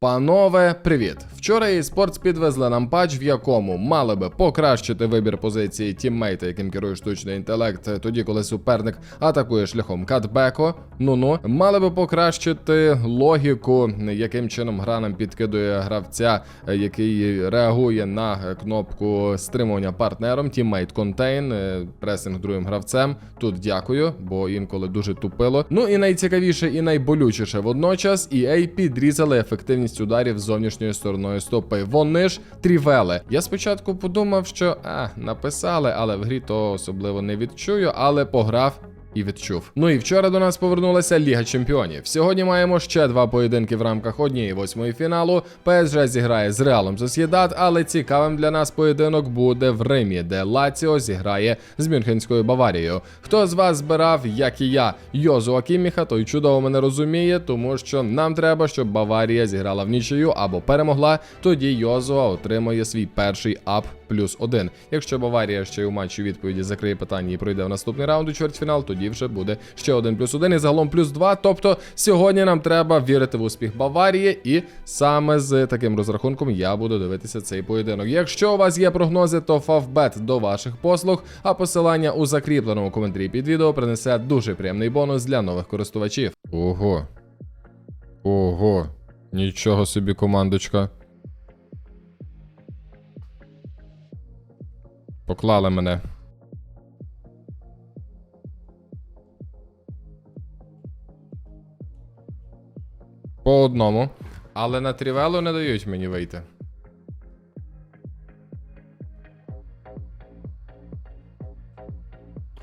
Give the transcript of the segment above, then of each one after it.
Панове, привіт! Вчора eSports підвезли нам патч, в якому мали би покращити вибір позиції тіммейта, яким керує штучний інтелект, тоді коли суперник атакує шляхом катбеку. Ну-ну, мали би покращити логіку, яким чином гра нам підкидує гравця, який реагує на кнопку стримування партнером, тіммейт контейн, е, пресинг другим гравцем. Тут дякую, бо інколи дуже тупило. Ну і найцікавіше і найболючіше водночас EA підрізали ефективність ударів зовнішньою стороною стопи. Вони ж трівели. Я спочатку подумав, що а, написали, але в грі то особливо не відчую, але пограв. І відчув. Ну і вчора до нас повернулася Ліга Чемпіонів. Сьогодні маємо ще два поєдинки в рамках однієї восьмої фіналу. ПСЖ зіграє з Реалом Сосєдат, але цікавим для нас поєдинок буде в Римі, де Лаціо зіграє з Мюнхенською Баварією. Хто з вас збирав, як і я, Йозу Акіміха, той чудово мене розуміє, тому що нам треба, щоб Баварія зіграла в нічию або перемогла. Тоді Йозуа отримує свій перший ап плюс один. Якщо Баварія ще у матчі відповіді закриє питання і пройде в наступний раунд у чвертьфінал, тоді вже буде ще один плюс один і загалом плюс два. Тобто сьогодні нам треба вірити в успіх Баварії, і саме з таким розрахунком я буду дивитися цей поєдинок. Якщо у вас є прогнози, то Фавбет до ваших послуг, а посилання у закріпленому коментарі під відео принесе дуже приємний бонус для нових користувачів. Ого. Ого. Нічого собі, командочка. Поклали мене. По одному. Але на трівелу не дають мені вийти.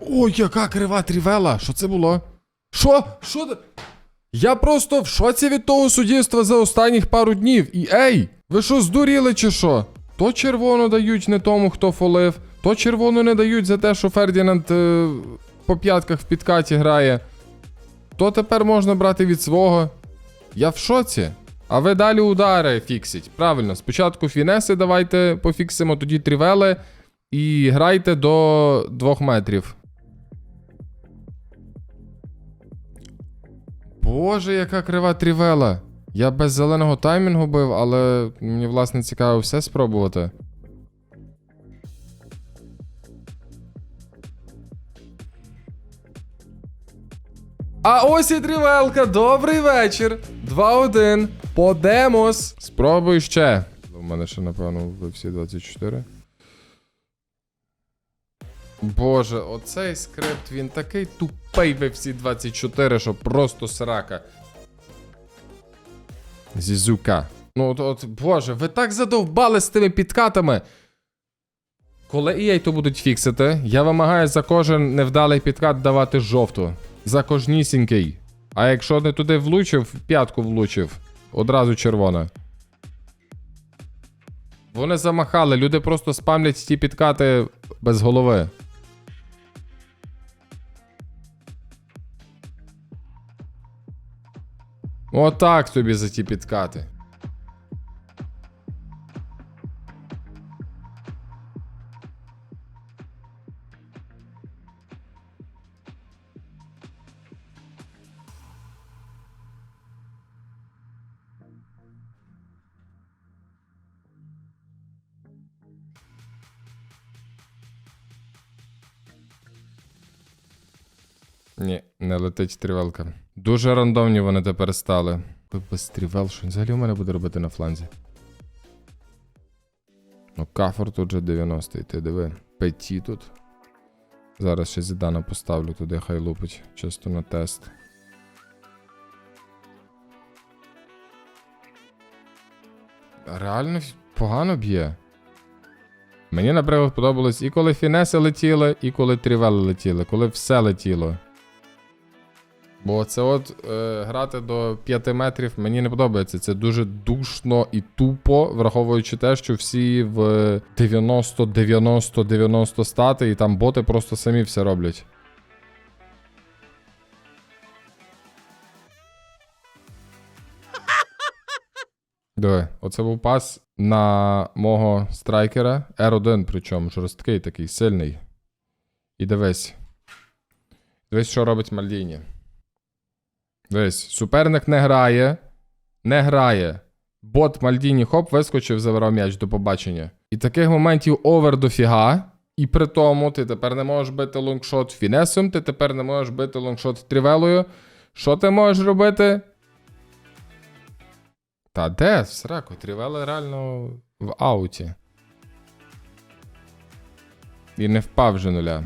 Ой, яка крива трівела! Що це було? Що? Що? Я просто в шоці від того суддівства за останніх пару днів. І ей! Ви що, здуріли чи що? То червоно дають не тому, хто фолив, то червоно не дають за те, що Фердінанд е, по п'ятках в підкаті грає. То тепер можна брати від свого. Я в шоці. А ви далі удари фіксіть. Правильно, спочатку фінеси давайте пофіксимо, тоді трівели і грайте до 2 метрів. Боже, яка крива трівела. Я без зеленого таймінгу бив, але мені власне цікаво все спробувати. А ось і трівелка, добрий вечір. 2-1. Подемос. Спробуй ще. У мене ще, напевно, ви всі 24. Боже, оцей скрипт, він такий тупий ви всі 24, що просто срака. Зізука. Ну, от, от, боже, ви так задовбали з тими підкатами. Коли EA то будуть фіксити, я вимагаю за кожен невдалий підкат давати жовту. За кожнісінький. А якщо не туди влучив, п'ятку влучив. Одразу червона. Вони замахали, люди просто спамлять ті підкати без голови. Отак тобі за ті підкати. Ні, не летить стрівелка. Дуже рандомні вони тепер стали. Ви Без стрівел, що взагалі у мене буде робити на фланзі. Ну, кафор тут же 90-й, ти диви. Петі тут. Зараз ще зідана поставлю туди, хай лупить, чисто на тест. Реально погано б'є. Мені, наприклад, подобалось і коли фінеси летіли, і коли трівели летіли, коли все летіло. Бо це от е, грати до 5 метрів мені не подобається. Це дуже душно і тупо, враховуючи те, що всі в 90, 90, 90 стати, і там боти просто самі все роблять. Диви, оце був пас на мого страйкера. R1, причому жорсткий такий, сильний. І дивись. Дивись, що робить Мальдіні. Дивись, суперник не грає. Не грає. Бот Мальдіні хоп, вискочив, забирав м'яч до побачення. І таких моментів овер дофіга. І при тому ти тепер не можеш бити лонгшот фінесом, ти тепер не можеш бити лонгшот трівелою. Що ти можеш робити? Та де? Сраку, трівела реально в ауті. І не впав же нуля.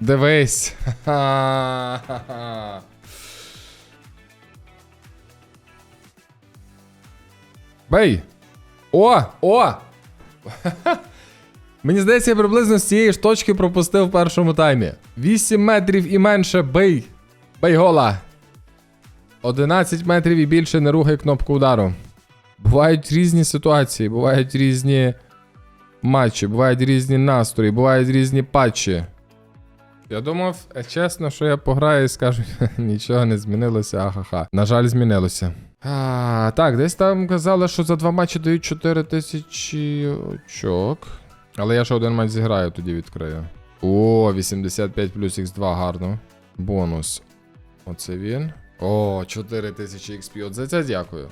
Дивись. Ха-ха-ха. Бей! О! О! Мені здається, я приблизно з цієї ж точки пропустив в першому таймі. 8 метрів і менше бей! Бей гола! 11 метрів і більше не рухай кнопку удару. Бувають різні ситуації, бувають різні матчі, бувають різні настрої, бувають різні патчі. Я думав, е, чесно, що я пограю і скажу, нічого не змінилося, ахаха. На жаль, змінилося. А, так, десь там казали, що за два матчі дають 4 тисячі очок. Але я ще один матч зіграю, тоді відкрию. О, 85 плюс Х2, гарно. Бонус. Оце він. О, 4000 XP. От за це дякую.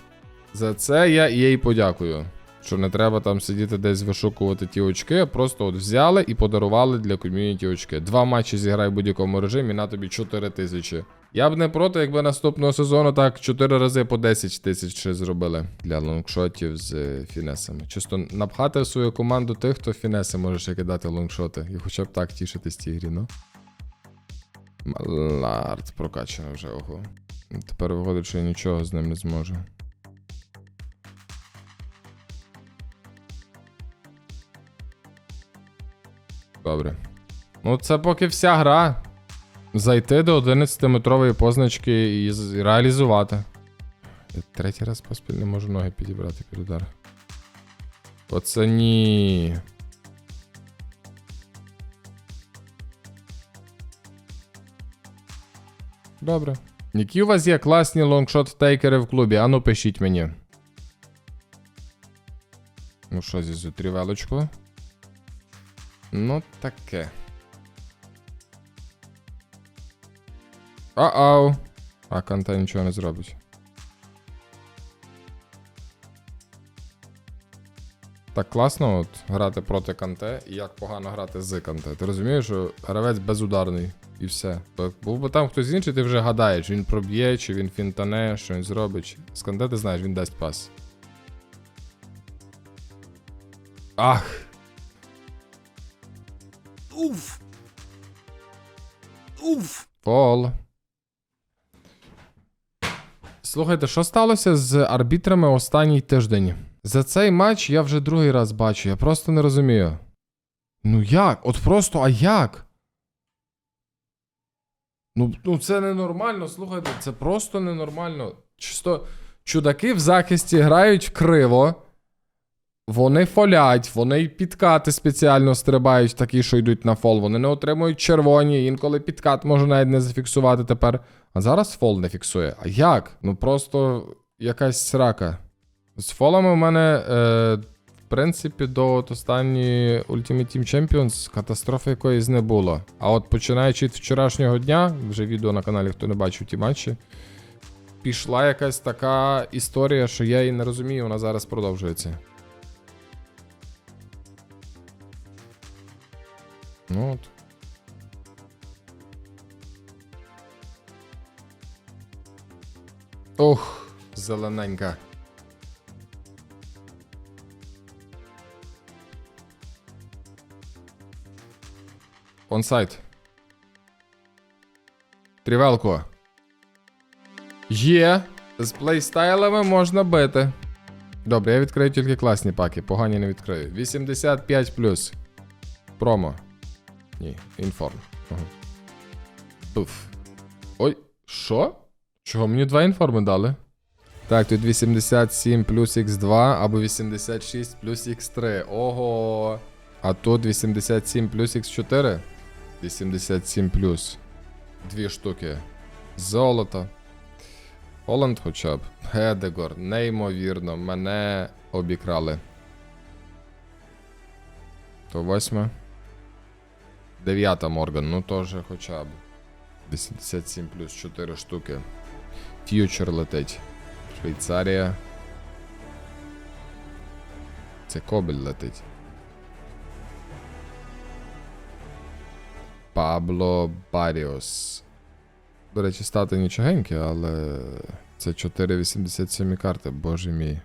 За це я їй подякую. Що не треба там сидіти десь вишукувати ті очки, а просто от взяли і подарували для ком'юніті очки. Два матчі зіграй в будь-якому режимі, на тобі 4 тисячі. Я б не проти, якби наступного сезону так 4 рази по 10 тисяч зробили для лонгшотів з фінесами. Чисто напхати в свою команду тих, хто фінеси може ще кидати лонгшоти. І хоча б так тішитись цій грі, ну. Малард прокачано вже, ого. Тепер виходить, що я нічого з ним не зможу. Добре. Ну, це поки вся гра. Зайти до 11-метрової позначки і реалізувати. Я третій раз поспіль не можу ноги підібрати під удар. Оце ні. Добре. Які у вас є класні лонгшот-тейкери в клубі? Ану пишіть мені. Ну що зі зутрівелочку? Ну, таке. А-ау! А канте нічого не зробить. Так класно от грати проти канте і як погано грати з канте. Ти розумієш, що гравець безударний і все. Був би там хтось інший, ти вже гадаєш, він проб'є, чи він фінтане, що він зробить. З канте ти знаєш, він дасть пас. Ах! Уф. Уф. Фол. Слухайте, що сталося з арбітрами останній тиждень? За цей матч я вже другий раз бачу, я просто не розумію. Ну як? От просто, а як? Ну, ну це ненормально, слухайте, це просто ненормально. Чисто чудаки в захисті грають криво. Вони фолять, вони й підкати спеціально стрибають, такі, що йдуть на фол. Вони не отримують червоні, інколи підкат може навіть не зафіксувати тепер. А зараз фол не фіксує. А як? Ну просто якась срака. З фолами у мене, е, в принципі, до от останньої Ultimate Team Champions катастрофи якоїсь не було. А от починаючи від вчорашнього дня, вже відео на каналі, хто не бачив ті матчі, пішла якась така історія, що я її не розумію, вона зараз продовжується. Ну от. Ох, зелененька. Онсайт. Трівелко. Є. З плейстайлами можна бити. Добре, я відкрию тільки класні паки, погані не відкрию. 85 Промо. Ні, інформ. Ага. Ой, що? Чого мені два інформи дали? Так, тут 87 плюс Х2 або 86 плюс Х3. Ого. А тут 87 плюс Х4. 87 плюс. Дві штуки. Золото. Холланд хоча б. Гедегор. Неймовірно, мене обікрали. То восьме. Дев'ята Морган, ну теж хоча б. 87 плюс 4 штуки. Фьючер летить. Швейцарія. Це кобель летить. Пабло Баріос. До речі, стати нічогеньке, але це 4,87 карти, боже мій.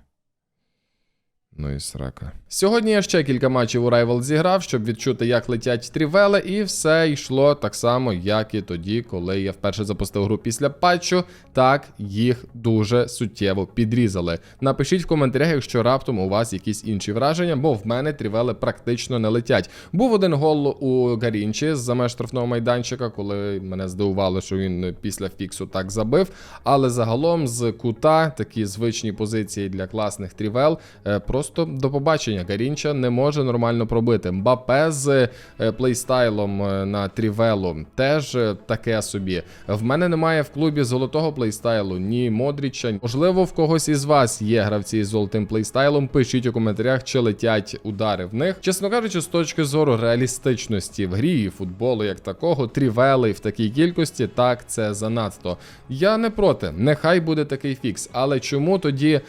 Ну і срака. Сьогодні я ще кілька матчів у Rival зіграв, щоб відчути, як летять трівели, і все йшло так само, як і тоді, коли я вперше запустив гру після патчу. Так, їх дуже суттєво підрізали. Напишіть в коментарях, якщо раптом у вас якісь інші враження, бо в мене трівели практично не летять. Був один гол у Гарінчі з-за меж штрафного майданчика, коли мене здивувало, що він після фіксу так забив. Але загалом з кута такі звичні позиції для класних трівел. е, Просто до побачення. Гарінча не може нормально пробити. Мбапе з е, плейстайлом е, на трівелу теж е, таке собі. В мене немає в клубі золотого плейстайлу, ні Модріча. Можливо, в когось із вас є гравці з золотим плейстайлом. Пишіть у коментарях, чи летять удари в них. Чесно кажучи, з точки зору реалістичності в грі і футболу як такого, трівели в такій кількості, так це занадто. Я не проти, нехай буде такий фікс. Але чому тоді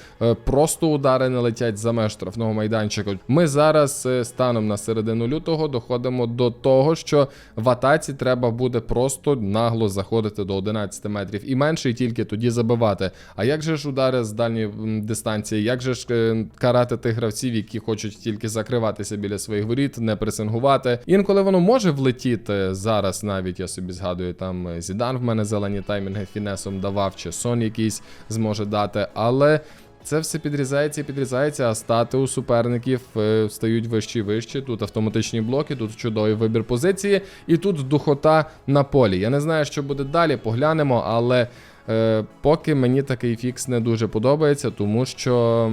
просто удари не летять за меж штрафного майданчика? Ми зараз е, станом на середину лютого доходимо до того, що в атаці треба буде просто нагло заходити до 11 метрів і менше, і тільки тоді забивати. А як же ж удари з дальньої дистанції? Як же ж е, карати тих гравців, які хочуть тільки закриватися біля своїх воріт, не пресингувати? Інколи воно може влетіти зараз. Навіть я собі згадую, там е, Зідан в мене зелені таймінги фінесом давав, чи сон якийсь зможе дати, але. Це все підрізається і підрізається, а стати у суперників е, стають вищі і вищі. Тут автоматичні блоки, тут чудовий вибір позиції, і тут духота на полі. Я не знаю, що буде далі, поглянемо, але е, поки мені такий фікс не дуже подобається, тому що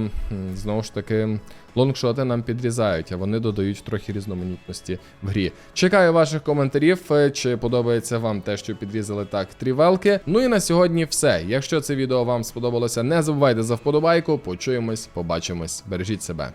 знову ж таки. Лонгшоти нам підрізають, а вони додають трохи різноманітності в грі. Чекаю ваших коментарів, е, чи подобається вам те, що підрізали так трівелки. Ну і на сьогодні все. Якщо це відео вам сподобалося, не забувайте за вподобайку. Почуємось, побачимось. Бережіть себе.